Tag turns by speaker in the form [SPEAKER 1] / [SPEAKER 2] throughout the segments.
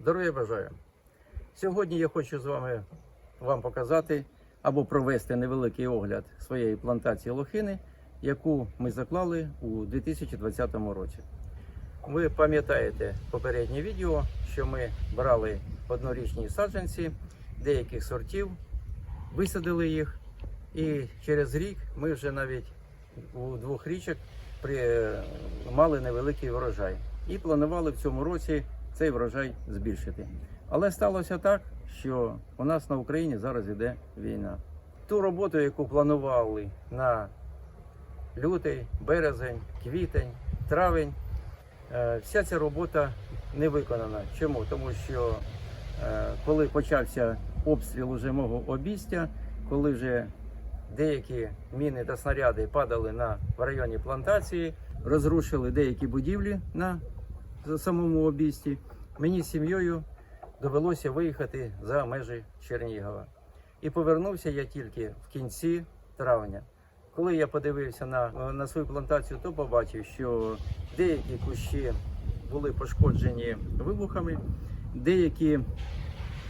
[SPEAKER 1] Здоров'я бажаю. Сьогодні я хочу з вами вам показати або провести невеликий огляд своєї плантації лохини, яку ми заклали у 2020 році. Ви пам'ятаєте попереднє відео, що ми брали однорічні саджанці деяких сортів, висадили їх, і через рік ми вже навіть у двох річок при... мали невеликий врожай. І планували в цьому році цей врожай збільшити. Але сталося так, що у нас на Україні зараз іде війна. Ту роботу, яку планували на лютий, березень, квітень, травень, е, вся ця робота не виконана. Чому? Тому що е, коли почався обстріл уже мого обістя, коли вже деякі міни та снаряди падали на в районі плантації, розрушили деякі будівлі на самому обісті, мені з сім'єю довелося виїхати за межі Чернігова. І повернувся я тільки в кінці травня. Коли я подивився на, на свою плантацію, то побачив, що деякі кущі були пошкоджені вибухами, деякі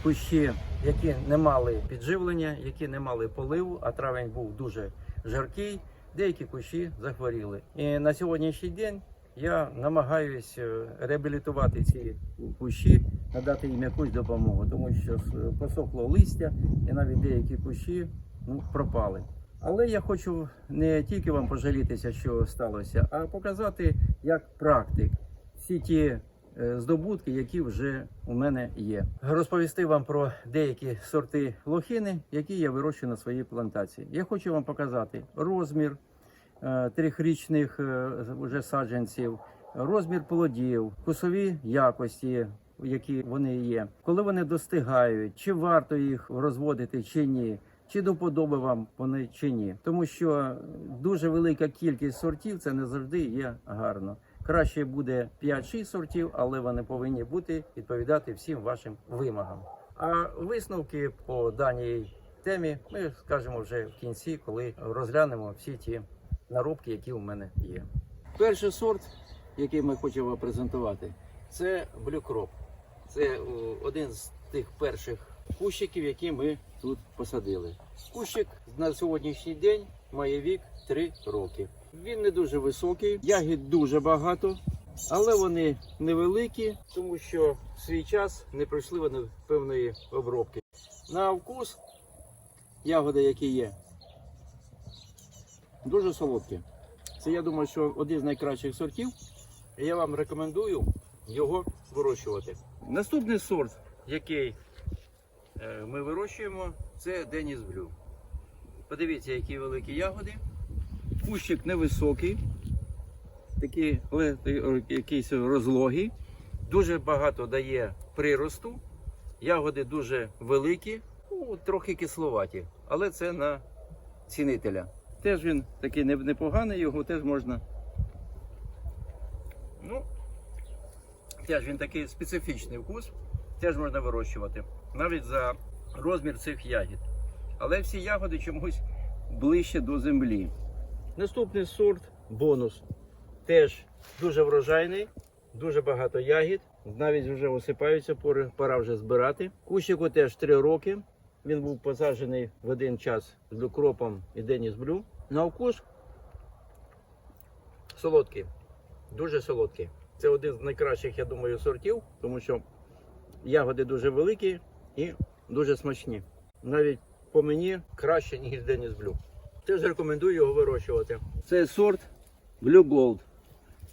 [SPEAKER 1] кущі, які не мали підживлення, які не мали поливу, а травень був дуже жаркий, деякі кущі захворіли. І на сьогоднішній день я намагаюся реабілітувати ці кущі, надати їм якусь допомогу, тому що посохло листя і навіть деякі кущі ну, пропали. Але я хочу не тільки вам пожалітися, що сталося, а показати як практик всі ті е, здобутки, які вже у мене є. Розповісти вам про деякі сорти лохини, які я вирощую на своїй плантації. Я хочу вам показати розмір е, трьохрічних е, вже саджанців, розмір плодів, вкусові якості, які вони є, коли вони достигають, чи варто їх розводити, чи ні. Чи до подоби вам вони чи ні, тому що дуже велика кількість сортів це не завжди є гарно. Краще буде 5-6 сортів, але вони повинні бути відповідати всім вашим вимогам. А висновки по даній темі ми скажемо вже в кінці, коли розглянемо всі ті наробки, які у мене є. Перший сорт, який ми хочемо презентувати, це блюкроп. Це один з тих перших кущиків, які ми тут посадили. Кущик на сьогоднішній день має вік 3 роки. Він не дуже високий, ягід дуже багато, але вони невеликі, тому що в свій час не пройшли вони певної обробки. На вкус ягоди, які є, дуже солодкі. Це я думаю, що один з найкращих сортів. Я вам рекомендую його вирощувати. Наступний сорт, який е, ми вирощуємо, це Деніс Блю. Подивіться, які великі ягоди. Кущик невисокий, такий, е, якийсь розлогий. Дуже багато дає приросту. Ягоди дуже великі, ну, трохи кисловаті, але це на цінителя. Теж він такий непоганий, його теж можна. Ну, теж він такий специфічний вкус, теж можна вирощувати. Навіть за розмір цих ягід. Але всі ягоди чомусь ближче до землі. Наступний сорт бонус. Теж дуже врожайний, дуже багато ягід. Навіть вже осипаються, пора- вже збирати. Кущику теж 3 роки. Він був посаджений в один час з люкропом і Деніс Блю. На вкус солодкий, дуже солодкий. Це один з найкращих, я думаю, сортів, тому що ягоди дуже великі і дуже смачні. Навіть по мені краще, ніж Деніс Блю. Теж рекомендую його вирощувати. Це сорт Blue Gold.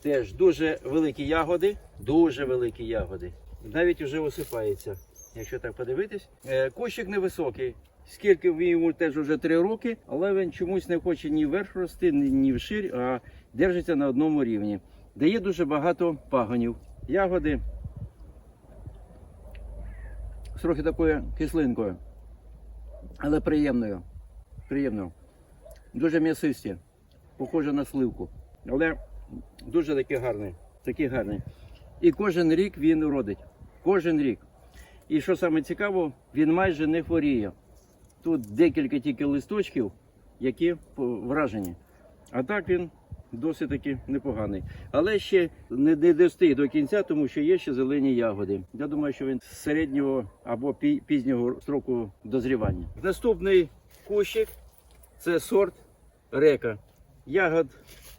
[SPEAKER 1] Теж дуже великі ягоди, дуже великі ягоди. Навіть вже осипається, якщо так подивитись. Е, Кущик невисокий. Скільки йому теж вже 3 роки, але він чомусь не хоче ні вверх рости, ні, вширь, а держиться на одному рівні. Дає дуже багато пагонів. Ягоди з трохи такою кислинкою, але приємною. Приємною. Дуже м'ясисті, похоже на сливку. Але дуже такий гарний. Такий гарний. І кожен рік він родить. Кожен рік. І що саме цікаво, він майже не хворіє. Тут декілька тільки листочків, які вражені. А так він досить таки непоганий. Але ще не, достиг до кінця, тому що є ще зелені ягоди. Я думаю, що він з середнього або пізнього строку дозрівання. Наступний кущик це сорт река. Ягод,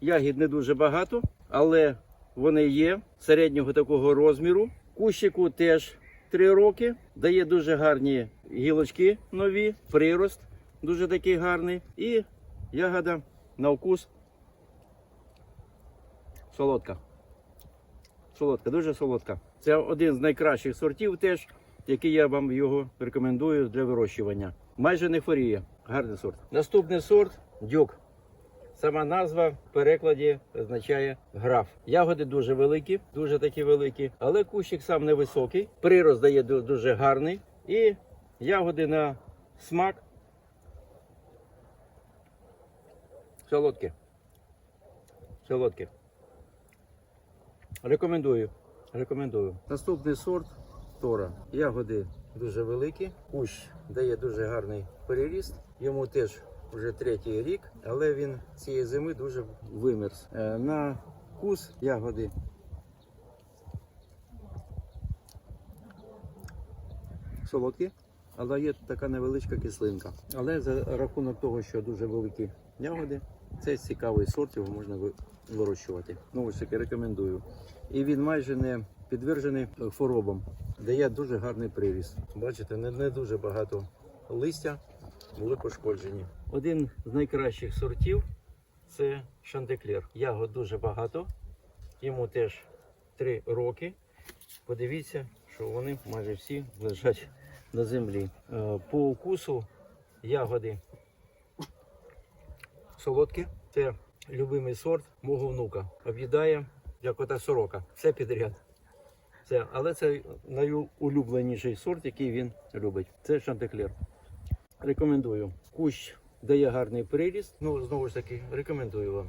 [SPEAKER 1] ягід не дуже багато, але вони є середнього такого розміру. Кущику теж 3 роки, дає дуже гарні гілочки нові, прирост дуже такий гарний. І ягода на вкус солодка. Солодка, дуже солодка. Це один з найкращих сортів теж, який я вам його рекомендую для вирощування. Майже не хворіє. Гарний сорт. Наступний сорт дюк. Сама назва в перекладі означає граф. Ягоди дуже великі, дуже такі великі, але кущик сам невисокий, прирост дає дуже гарний. І ягоди на смак солодкі. Солодкі. Рекомендую. Рекомендую. Наступний сорт Тора. Ягоди дуже великі. Кущ дає дуже гарний переріст. Йому теж вже третій рік, але він цієї зими дуже вимерз. Е, На вкус ягоди. Солодкі, але є така невеличка кислинка. Але за рахунок того, що дуже великі ягоди, це цікавий сорт, його можна вирощувати. Ну, ось таки рекомендую. І він майже не підтверджений е, хворобам, дає дуже гарний приріст. Бачите, не, не дуже багато листя були пошкоджені. Один з найкращих сортів це шантеклер. Ягод дуже багато, йому теж 3 роки. Подивіться, що вони майже всі лежать на землі. Е, По укусу ягоди солодкі. Це любимий сорт мого внука. Об'їдає, як ота сорока. Все підряд. Це, але це найулюбленіший сорт, який він любить. Це шантеклер. Рекомендую. Кущ дає гарний приріст. Ну, знову ж таки, рекомендую вам.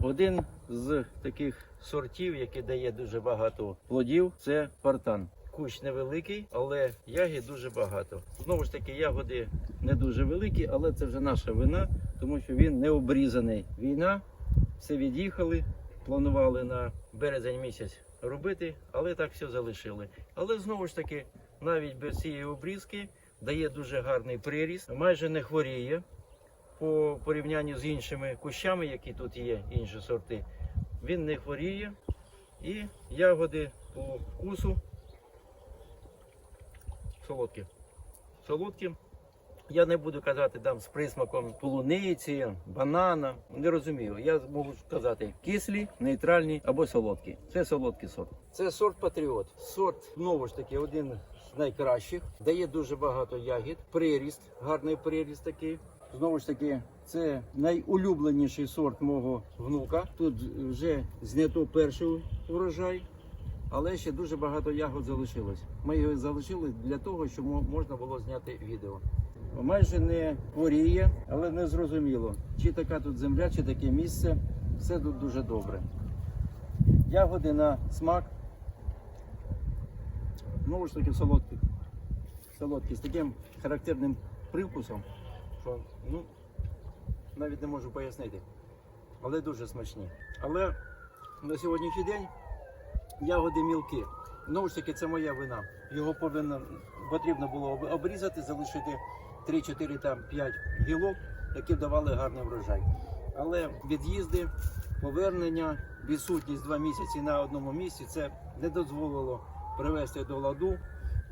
[SPEAKER 1] Один з таких сортів, який дає дуже багато плодів, це партан. Кущ невеликий, але ягід дуже багато. Знову ж таки, ягоди не дуже великі, але це вже наша вина, тому що він не обрізаний. Війна, все від'їхали, планували на березень місяць робити, але так все залишили. Але знову ж таки, навіть без цієї обрізки дає дуже гарний приріст, майже не хворіє по порівнянню з іншими кущами, які тут є, інші сорти. Він не хворіє і ягоди по вкусу солодкі. Солодкі. Я не буду казати там з присмаком полуниці, банана. Не розумію. Я можу сказати кислі, нейтральні або солодкі. Це солодкий сорт. Це сорт Патріот. Сорт, знову ж таки, один найкращих. Дає дуже багато ягід. Приріст, гарний приріст такий. Знову ж таки, це найулюбленіший сорт мого внука. Тут вже знято перший урожай. Але ще дуже багато ягод залишилось. Ми його залишили для того, щоб можна було зняти відео. Майже не хворіє, але не зрозуміло, чи така тут земля, чи таке місце. Все тут дуже добре. Ягоди на смак. Знову ж таки солодкі. Солодкі з таким характерним привкусом, що ну, навіть не можу пояснити. Але дуже смачні. Але на сьогоднішній день ягоди мілкі. Знову ж таки, це моя вина. Його повинно, потрібно було обрізати, залишити 3-4 там 5 гілок, які давали гарний врожай. Але від'їзди, повернення, відсутність два місяці на одному місці це не дозволило привести до ладу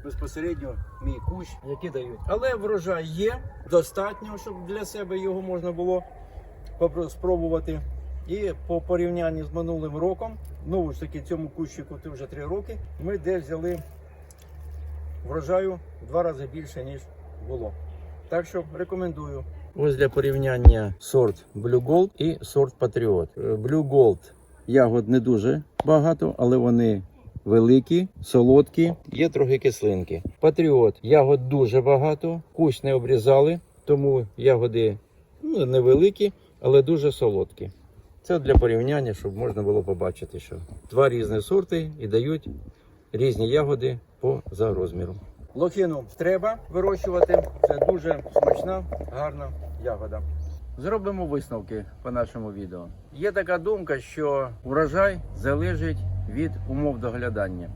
[SPEAKER 1] безпосередньо мій кущ, які дають. Але врожай є достатньо, щоб для себе його можна було спробувати. І по порівнянні з минулим роком, знову ж таки, цьому кущику ти вже три роки, ми десь взяли врожаю в два рази більше, ніж було. Так що рекомендую. Ось для порівняння сорт Blue Gold і сорт Patriot. Е, Blue Gold ягод не дуже багато, але вони великі, солодкі, є трохи кислинки. Патріот ягод дуже багато, кущ не обрізали, тому ягоди ну, невеликі, але дуже солодкі. Це для порівняння, щоб можна було побачити, що два різні сорти і дають різні ягоди по за розміром. Лохину треба вирощувати. Це дуже смачна, гарна ягода. Зробимо висновки по нашому відео. Є така думка, що урожай залежить від умов доглядання.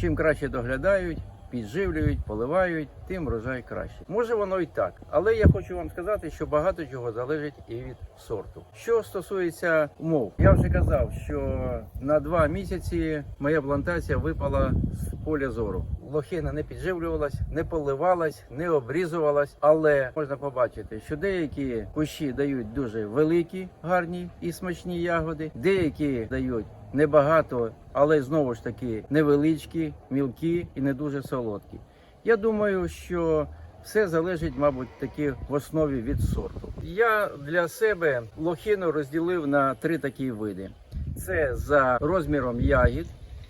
[SPEAKER 1] Чим краще доглядають, підживлюють, поливають, тим врожай краще. Може воно і так, але я хочу вам сказати, що багато чого залежить і від сорту. Що стосується умов, я вже казав, що на два місяці моя плантація випала з поля зору. Лохина не підживлювалась, не поливалась, не обрізувалась, але можна побачити, що деякі кущі дають дуже великі, гарні і смачні ягоди, деякі дають небагато, але знову ж таки невеличкі, мілкі і не дуже солодкі. Я думаю, що все залежить, мабуть, таки в основі від сорту. Я для себе лохину розділив на три такі види: це за розміром ягід,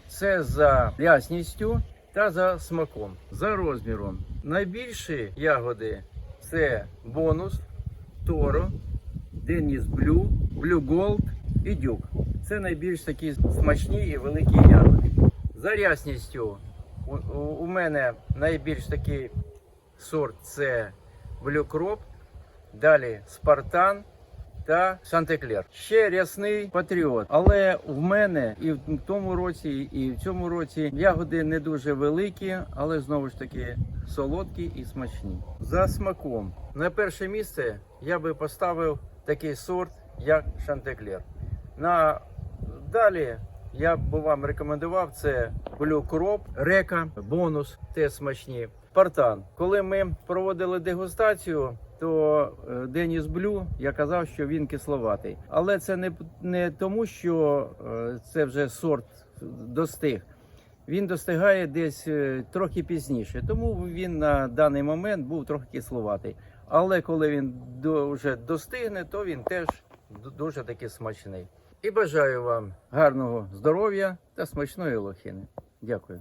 [SPEAKER 1] це за лясністю та за смаком. За розміром найбільші ягоди це бонус, торо, Деніс Блю, Блю Голд і Дюк. Це найбільш такі смачні і великі ягоди. За рясністю у, мене найбільш такий сорт це Блю Кроп, далі Спартан та Сантеклер. Ще рясний патріот. Але в мене і в тому році, і в цьому році ягоди не дуже великі, але знову ж таки солодкі і смачні. За смаком на перше місце я би поставив такий сорт, як Шантеклер. На далі я б вам рекомендував це Crop, Река, бонус, теж смачні. Спартан. Коли ми проводили дегустацію, то е, Деніс Блю я казав, що він кисловатий. Але це не, не тому, що е, це вже сорт достиг. Він достигає десь е, трохи пізніше, тому він на даний момент був трохи кисловатий. Але коли він до, вже достигне, то він теж дуже таки смачний. І бажаю вам гарного здоров'я та смачної лохини. Дякую.